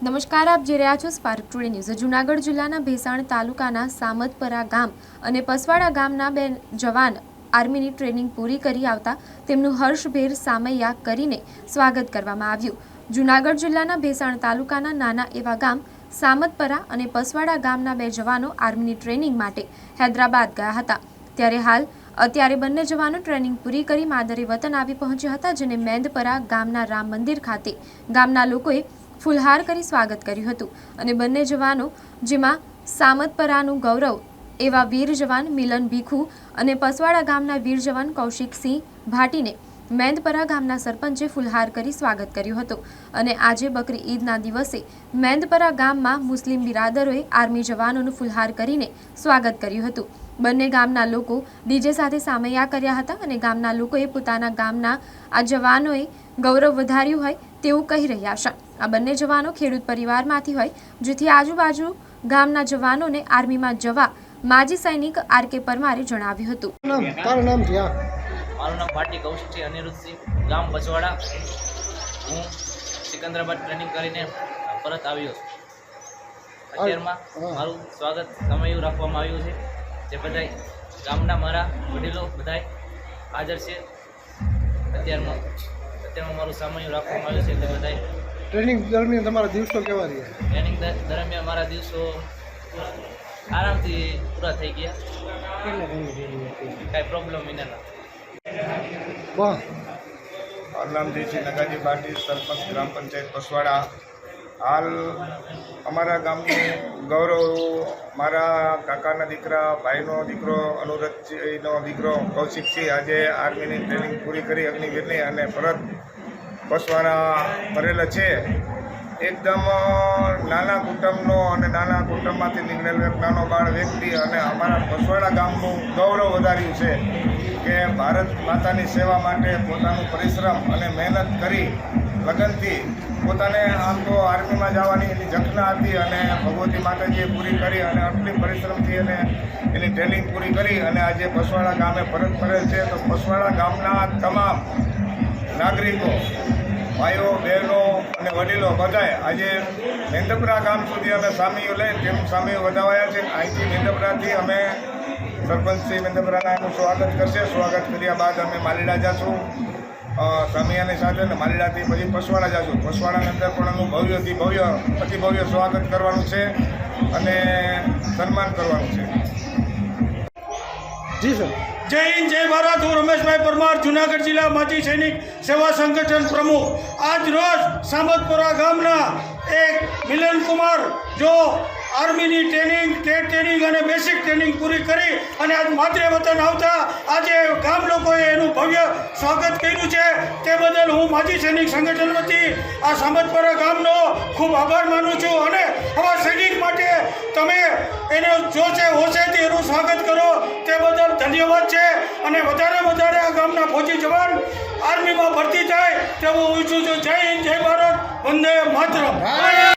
નમસ્કાર, આપ જે રહ્યા છો સ્પાર્ક ટુડે ન્યૂઝ જૂનાગઢ જિલ્લાના ભેસાણ તાલુકાના સામતપરા ગામ અને પસવાડા ગામના બે જવાન આર્મીની ટ્રેનિંગ પૂરી કરી આવતા તેમનું હર્ષભેર સામૈયા કરીને સ્વાગત કરવામાં આવ્યું. જૂનાગઢ જિલ્લાના ભેસાણ તાલુકાના નાના એવા ગામ સામતપરા અને પસવાડા ગામના બે જવાનો આર્મીની ટ્રેનિંગ માટે હૈદરાબાદ ગયા હતા. ત્યારે હાલ અત્યારે બંને જવાનો ટ્રેનિંગ પૂરી કરી માદરે વતન આવી પહોંચ્યા હતા, જેને મેંદપરા ગામના રામ મંદિર ખાતે ગામના લોકોએ ફુલહાર કરી સ્વાગત કર્યું હતું અને બંને જવાનો, જેમાં સામતપરાનું ગૌરવ, એવા વીર જવાન મિલન ભીખુ અને પસવાડા ગામના વીર જવાન કૌશિકસિંહ ભાટીને મેંદપરા ગામના સરપંચે ફુલહાર કરી સ્વાગત કર્યું હતું. અને આજે બકરી ઈદના દિવસે મેંદપરા ગામમાં મુસ્લિમ બિરાદરોએ આર્મી જવાનોનું ફુલહાર કરીને સ્વાગત કર્યું હતું. બંને ગામના લોકો ડીજે સાથે સામૈયા કર્યા હતા અને ગામના લોકોએ પોતાના ગામના આ જવાનોએ ગૌરવ વધાર્યું હોય તેવું કહી રહ્યા છે. આ બંને જવાનો ખેડૂત પરિવારમાંથી હોય જેથી આજુબાજુ ગામના જવાનોને આર્મીમાં જવા માજી સૈનિક આર કે પરમારે જણાવ્યું હતું. તારું નામ મારું નામ પાટી છે અનિરુદ્ધસિંહ ગામ બજવાડા. હું સિકંદરાબાદ ટ્રેનિંગ કરીને પરત આવ્યો છું. અત્યારમાં મારું સ્વાગત સમયું રાખવામાં આવ્યું છે જે બધા ગામના મારા વડીલો બધાય હાજર છે અત્યારમાં. અત્યારમાં મારું સામાન્ય રાખવામાં આવ્યું છે એટલે બધાય. ટ્રેનિંગ દરમિયાન તમારા દિવસો કેવા રહ્યા? ટ્રેનિંગ દરમિયાન મારા દિવસો આરામથી પૂરા થઈ ગયા. કાંઈ પ્રોબ્લેમ વિના મારું નામ જયસિંહ નગાજી પાટીલ સરપંચ ગ્રામ પંચાયત પસવાડા. હાલ અમારા ગામનું ગૌરવ મારા કાકાના દીકરા ભાઈનો દીકરો અનુરજનો દીકરો કૌશિકસિંહ આજે આર્મીની ટ્રેનિંગ પૂરી કરી અગ્નિવીરની અને પરત પસવાડા ભરેલા છે. એકદમ નાના કુટુંબનો અને નાના કુટુંબમાંથી નીકળેલો એક નાનો બાળ વ્યક્તિ અને અમારા પસવાડા ગામનું ગૌરવ વધાર્યું છે કે ભારત માતાની સેવા માટે પોતાનું પરિશ્રમ અને મહેનત કરી લગનથી પોતાને આમ તો આર્મીમાં જવાની એની જખના હતી અને ભગવતી માતાજીએ પૂરી કરી અને આટલી પરિશ્રમથી એને એની ટ્રેનિંગ પૂરી કરી અને આજે પસવાડા ગામે પરત ફરેલ છે. તો પસવાડા ગામના તમામ નાગરિકો ભાઈઓ બહેનો અને વડીલો બધાએ આજે મેંદપરા ગામ સુધી અમે સામીઓ લઈ તેમ સામીઓ વધાવાયા છે. અહીંથી મેંદપરાથી અમે સરપંચ શ્રી મેંદપરાના એનું સ્વાગત કરશે. સ્વાગત કર્યા બાદ અમે માલીડા જઈશું અ, સામિયાની સાથે અને માલીડાથી પછી પસવાડા જઈશું પસવાડાની અંદર પણ એનું ભવ્યથી ભવ્ય અતિ ભવ્ય સ્વાગત કરવાનું છે અને સન્માન કરવાનું છે. જી સર. જય હિન્દ, જય ભારત. હું રમેશભાઈ પરમાર, જુનાગઢ જિલ્લા માજી સૈનિક સેવા સંગઠન પ્રમુખ. આજ રોજ સામતપુરા ગામના એક મિલન કુમાર જો આર્મીની ટ્રેનિંગ ટેટ ટ્રેનિંગ અને બેસિક ટ્રેનિંગ પૂરી કરી અને આજ માતૃ વતન આવતા આજે ગામ લોકોએ એનું ભવ્ય સ્વાગત કર્યું છે. તે બદલ હું માજી સૈનિક સંગઠન વતી આ સામતપુરા ગામનો ખૂબ આભાર માનું છું અને આવા સૈનિક માટે તમે એને જોશે હોશેથી એનું સ્વાગત કરો તે બદલ ધન્યવાદ છે. અને વધારે વધારે આ ગામના ફોજી જવાન આર્મીમાં ભરતી થાય તેવું ઈચ્છું છું. જય હિન્દ, જય ભારત. વંદે માતરમ.